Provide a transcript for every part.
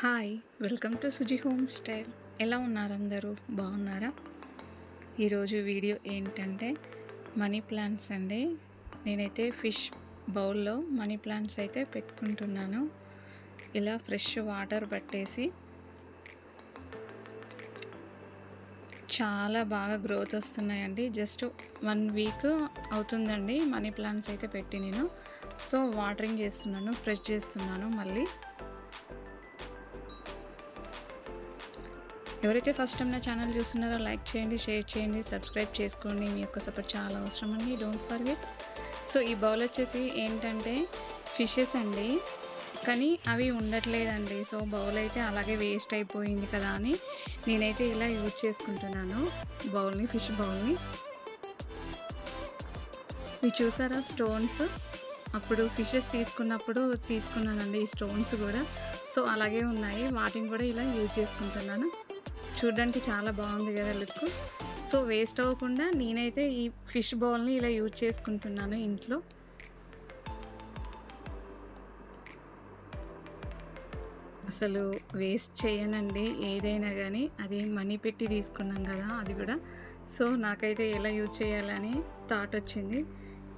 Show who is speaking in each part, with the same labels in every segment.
Speaker 1: Hi welcome to Suji home style. ఎలా ఉన్నారు అందరూ? బాగున్నారా? ఈరోజు వీడియో ఏంటంటే మనీ ప్లాంట్స్ అండి. నేనైతే ఫిష్ బౌల్లో మనీ ప్లాంట్స్ అయితే పెట్టుకుంటున్నాను. ఇలా ఫ్రెష్ వాటర్ పట్టేసి చాలా బాగా గ్రోత్ వస్తున్నాయండి. జస్ట్ వన్ వీక్ అవుతుందండి మనీ ప్లాంట్స్ అయితే పెట్టి నేను. సో వాటరింగ్ చేస్తున్నాను ఫ్రెష్ చేస్తున్నాను మళ్ళీ. ఎవరైతే ఫస్ట్ టైం నా ఛానల్ చూస్తున్నారో లైక్ చేయండి షేర్ చేయండి సబ్స్క్రైబ్ చేసుకోండి. మీ యొక్క సపోర్ట్ చాలా అవసరం అండి. డోంట్ ఫర్గెట్ సో ఈ బౌల్ వచ్చేసి ఏంటంటే ఫిషెస్ అండి. కానీ అవి ఉండట్లేదండి. సో బౌల్ అయితే అలాగే వేస్ట్ అయిపోయింది కదా అని నేనైతే ఇలా యూజ్ చేసుకుంటున్నాను. బౌల్ని ఫిష్ బౌల్ని ఇవి చూసారా స్టోన్స్ అప్పుడు ఫిషెస్ తీసుకున్నప్పుడు తీసుకున్నానండి ఈ స్టోన్స్ కూడా. సో అలాగే ఉన్నాయి. వాటిని కూడా ఇలా యూజ్ చేసుకుంటున్నాను. చూడడానికి చాలా బాగుంది కదా లుక్. సో వేస్ట్ అవ్వకుండా నేనైతే ఈ ఫిష్ బౌల్ని ఇలా యూజ్ చేసుకుంటున్నాను ఇంట్లో. అసలు వేస్ట్ చేయనండి ఏదైనా కానీ అది మనీ పెట్టి తీసుకున్నాం కదా అది కూడా. సో నాకైతే ఎలా యూజ్ చేయాలని థాట్ వచ్చింది.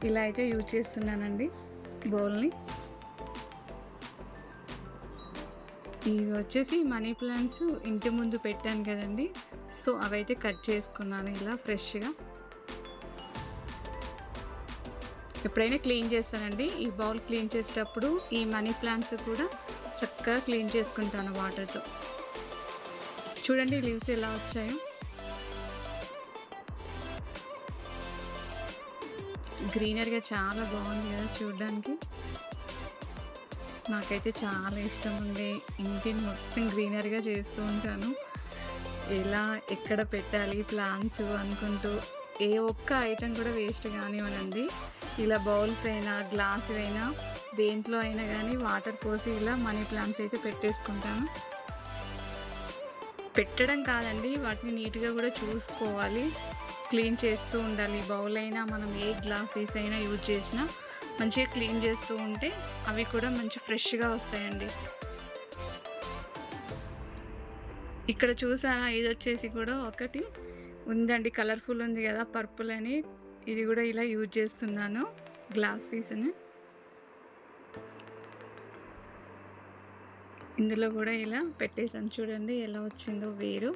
Speaker 1: ఇలా అయితే యూజ్ చేస్తున్నానండి బౌల్ని. ఇది వచ్చేసి మనీ ప్లాంట్స్ ఇంటి ముందు పెట్టాను కదండి. సో అవైతే కట్ చేసుకున్నాను ఇలా ఫ్రెష్గా. ఎప్పుడైనా క్లీన్ చేస్తానండి. ఈ బౌల్ క్లీన్ చేసేటప్పుడు ఈ మనీ ప్లాంట్స్ కూడా చక్కగా క్లీన్ చేసుకుంటాను వాటర్తో. చూడండి లీవ్స్ ఎలా వచ్చాయో. గ్రీనరీగా చాలా బాగుంది కదా చూడడానికి. నాకైతే చాలా ఇష్టం ఉంది ఇంటిని మొత్తం గ్రీనరీగా చేస్తూ ఉంటాను. ఎలా ఎక్కడ పెట్టాలి ప్లాంట్స్ అనుకుంటూ ఏ ఒక్క ఐటెం కూడా వేస్ట్ కానివ్వనండి. ఇలా బౌల్స్ అయినా గ్లాస్ అయినా దేంట్లో అయినా కానీ వాటర్ పోసి ఇలా మనీ ప్లాంట్స్ అయితే పెట్టేసుకుంటాను. పెట్టడం కాదండి వాటిని నీట్గా కూడా చూసుకోవాలి. క్లీన్ చేస్తూ ఉండాలి. బౌల్ అయినా మనం ఏ గ్లాసెస్ అయినా యూజ్ చేసినా మంచిగా క్లీన్ చేస్తూ ఉంటే అవి కూడా మంచి ఫ్రెష్గా వస్తాయండి. ఇక్కడ చూసారా? ఇది వచ్చేసి కూడా ఒకటి. ఉందండి కలర్ఫుల్ ఉంది కదా పర్పుల్ అని. ఇది కూడా ఇలా యూజ్ చేస్తున్నాను గ్లాస్ సీసన్ ఇందులో కూడా ఇలా పెట్టేసాను చూడండి ఎలా వచ్చిందో వేరు.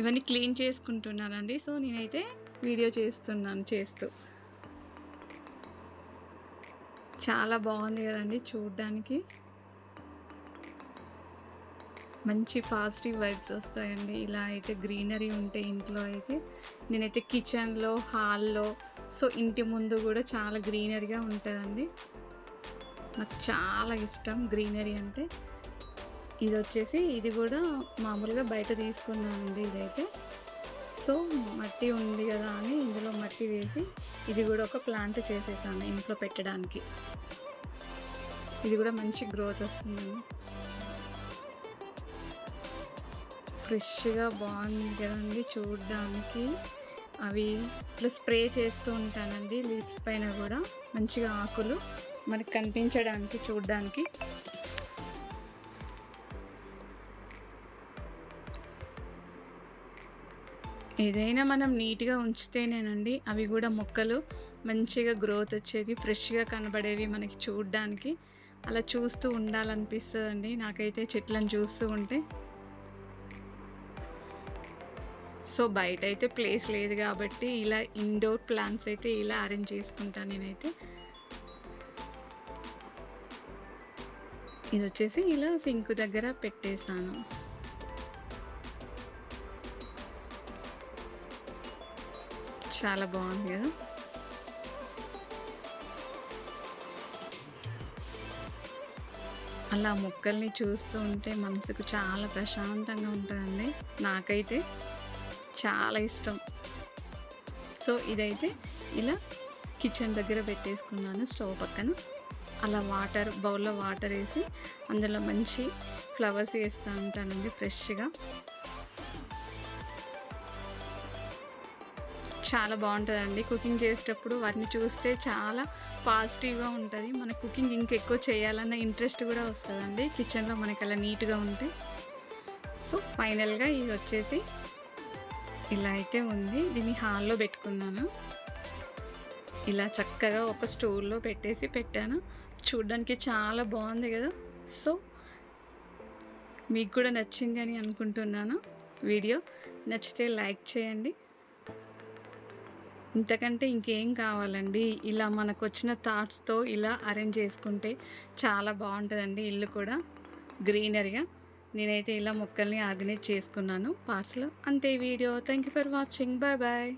Speaker 1: ఇవన్నీ క్లీన్ చేసుకుంటున్నానండి. సో నేనైతే వీడియో చేస్తున్నాను చేస్తూ. చాలా బాగుంది కదండి చూడడానికి. మంచి పాజిటివ్ వైబ్స్ వస్తాయండి. ఇలా అయితే గ్రీనరీ ఉంటే ఇంట్లో అయితే. నేనైతే కిచెన్లో హాల్లో సో ఇంటి ముందు కూడా చాలా గ్రీనరీగా ఉంటుందండి. నాకు చాలా ఇష్టం గ్రీనరీ అంటే. ఇది వచ్చేసి ఇది కూడా మామూలుగా బయట తీసుకున్నానండి ఇదైతే. సో మట్టి ఉంది కదా అని ఇందులో మట్టి వేసి ఇది కూడా ఒక ప్లాంట్ చేసేసాను ఇంట్లో పెట్టడానికి. ఇది కూడా మంచి గ్రోత్ వస్తుంది. ఫ్రెష్గా బాగుంది కదండి చూడడానికి. అవి ఇట్లా స్ప్రే చేస్తూ ఉంటానండి లీవ్స్ పైన కూడా. మంచిగా ఆకులు మనకి కనిపించడానికి చూడడానికి. ఏదైనా మనం నీట్గా ఉంచితేనేనండి అవి కూడా మొక్కలు మంచిగా గ్రోత్ వచ్చేది ఫ్రెష్గా కనబడేవి మనకి చూడడానికి. అలా చూస్తూ ఉండాలనిపిస్తుందండి. నాకైతే చెట్లను చూస్తూ ఉంటే. సో బయట అయితే ప్లేస్ లేదు కాబట్టి ఇలా ఇండోర్ ప్లాంట్స్ అయితే ఇలా అరేంజ్ చేసుకుంటాను నేనైతే. ఇది వచ్చేసి ఇలా సింక్ దగ్గర పెట్టేశాను. చాలా బాగుంది కదా. అలా మొక్కల్ని చూస్తూ ఉంటే మనసుకు చాలా ప్రశాంతంగా ఉంటుందండి. నాకైతే చాలా ఇష్టం. సో ఇదైతే ఇలా కిచెన్ దగ్గర పెట్టేసుకున్నాను స్టవ్ పక్కన. అలా వాటర్ బౌల్లో వాటర్ వేసి అందులో మంచి ఫ్లవర్స్ వేస్తూ ఉంటానండి ఫ్రెష్గా. చాలా బాగుంటుందండి. కుకింగ్ చేసేటప్పుడు వాటిని చూస్తే చాలా పాజిటివ్గా ఉంటుంది. మన కుకింగ్ ఇంకెక్కువ చేయాలన్న ఇంట్రెస్ట్ కూడా వస్తుందండి. కిచెన్లో మనకి అలా నీట్గా ఉంటే. సో ఫైనల్గా ఇది వచ్చేసి ఇలా అయితే ఉంది. దీన్ని హాల్లో పెట్టుకున్నాను. ఇలా చక్కగా ఒక స్టోర్లో పెట్టేసి పెట్టాను. చూడడానికి చాలా బాగుంది కదా. సో మీకు కూడా నచ్చింది అని అనుకుంటున్నాను. వీడియో నచ్చితే లైక్ చేయండి. ఇంతకంటే ఇంకేం కావాలండి? ఇలా మనకు వచ్చిన థాట్స్తో ఇలా అరేంజ్ చేసుకుంటే చాలా బాగుంటుందండి ఇల్లు కూడా. గ్రీనరీగా. నేనైతే ఇలా మొక్కల్ని ఆర్గనైజ్ చేసుకున్నాను. పార్ట్స్లో. అంతే video. Thank you for watching. Bye bye.